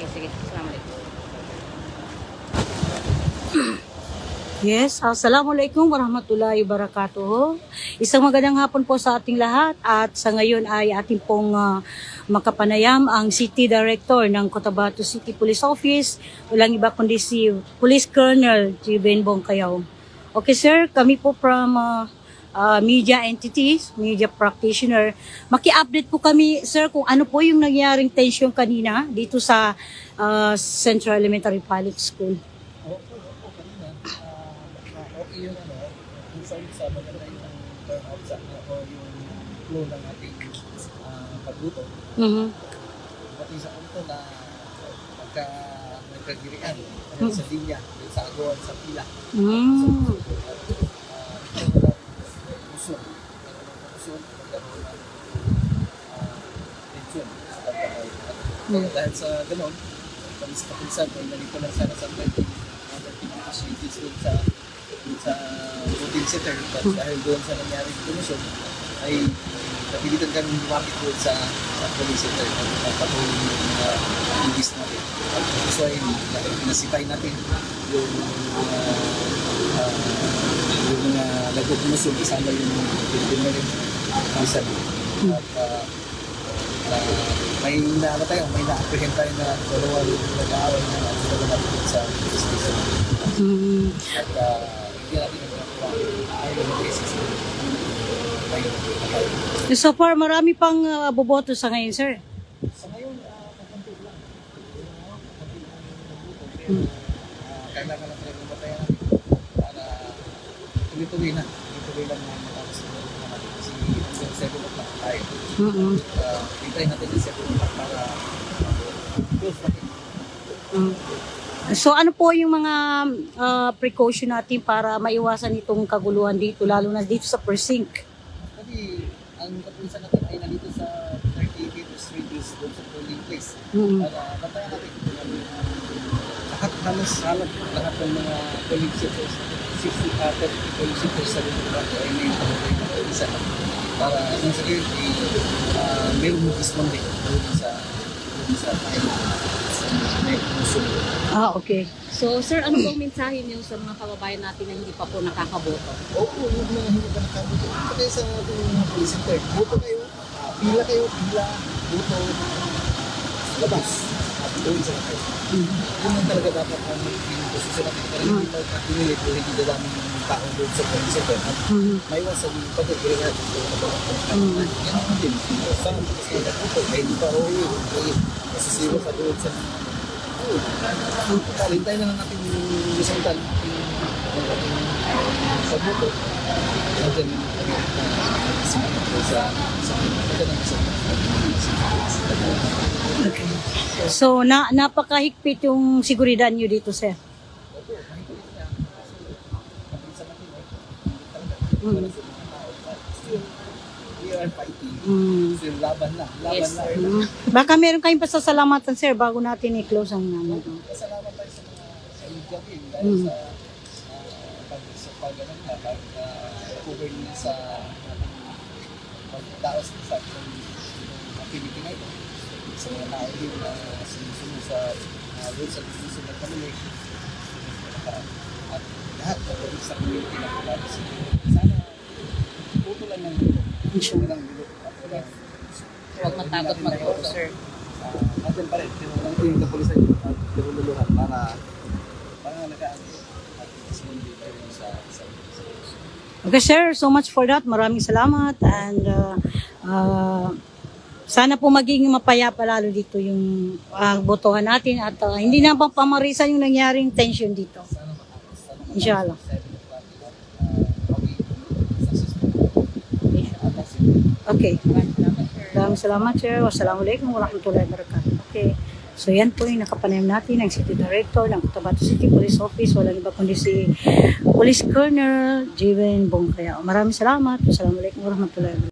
Sige, sige. Assalamualaikum. Yes, Assalamualaikum warahmatullahi wabarakatuh. Isang magandang hapon po sa ating lahat at sa ngayon ay ating pong ah, makapanayam ang City Director ng Cotabato City Police Office. Walang iba kundi si Police Colonel Jiben Bongkayaw. Okay sir, kami po from ah, ah, media entities, media practitioner. Maki-update po kami sir kung ano po yung nangyaring tension kanina dito sa ah, Central Elementary Public School. Kanina. Ah, ah, okay yung ano, yung sa maganda yung turnout sa o yung flow ng ating pagluto. Pati sa punto na pagka nagkagirian sa linya, sa agawan, sa pila. Mm ito wala uson. Uson, magkaroon ng ah, tension sa pagkakal. Mm. Dahil sa ganon, kami sa kapisan, ay nalito lang sana sa ating other facilities dun sa sa voting center. But dahil doon sa nangyaring komisyon, ay napilitan kami lumapit doon sa, sa police center at yung mga ibis natin. At so ay dahil pinasipay natin yung mga uh, yung mga nagkukumusyon kasama yung Philippine Marine Prison. At uh, uh, may naano tayo, may na-apprehend tayo na dalawa nag-aaway na dalawa natin sa police station. Mm. At uh, hindi natin nagkakuha ay yung cases. So far, marami pang uh, boboto sa ngayon, sir. Sa ngayon, uh, kakunti lang. Uh, kailangan lang talaga matayan natin para tuloy-tuloy na. Tuloy-tuloy lang na matapos na natin kasi hanggang 7 o'clock tayo. Mm-mm. Uh, hintay natin yung 7 o'clock para close natin. Mm. So ano po yung mga uh, precaution natin para maiwasan itong kaguluhan dito, lalo na dito sa precinct? Kasi ang kapulisan natin ay nandito sa 30 meters radius doon sa polling place. Mm. Para batayan natin kung ano yung lahat halos halos lahat ng mga polling centers 60 uh, 30 polling centers sa lugar ay may pagkakas na kapulisan para yung sa kayo ay uh, mayroong sa sa may musulo. Ah, okay. So, sir, ano pong mensahe niyo sa mga kababayan natin na hindi pa po nakakaboto? Opo, yung mga hindi ka nakabuto. Kasi sa ating mga police center, buto kayo, pila kayo, pila, buto, labas. Doon sa talaga dapat ang posisyon natin. Para hindi tayo hindi dadaming yung tao doon sa police center. At Mm. maiwasan yung pagkakiriya dito na ba? Mm. Yan ang din. Saan ang kasi nagbuto? Ay, hindi pa ho yun. Masisiwa sa doon sa Hintay na lang natin yung resulta ng ating sa buto. And then, sa sa sa magandang Okay. So na napakahigpit yung seguridad nyo dito, sir. Mm. Mm. Still, laban na. Laban Yes, na. sir. Mm. Baka meron kayong pasasalamatan, sir, bago natin i-close ang namin. Pasalamat tayo sa mga sa din dahil Mm. sa pag sa pag ano nga pag cover niya sa pagdaos sa na ito sa mga tao din na sumusunod sa uh, sa sumusunod na pamilya at lahat ng pamilya sa community na kulado sa sana puto lang ng gulo Inshallah. walang gulo at walang Huwag matakot mag-voto, sir. uh, natin pa rin pero lang yung kapulisan yung at tinululuhan para para nagaan at sumunod tayo sa sa sa Okay, sir. So much for that. Maraming salamat. And uh, uh, sana po maging mapayapa lalo dito yung uh, botohan natin at uh, hindi na pang pamarisan yung nangyaring tension dito. Inshallah. 7 o'clock at kami successful Okay. Maraming salamat, sir. Wassalamualaikum warahmatullahi wabarakatuh. Okay. So yan po yung nakapanayam natin ng City Director ng Cotabato City Police Office. Walang iba kundi si Police Colonel Jiven Bongkaya. Maraming salamat. Wassalamualaikum warahmatullahi wabarakatuh.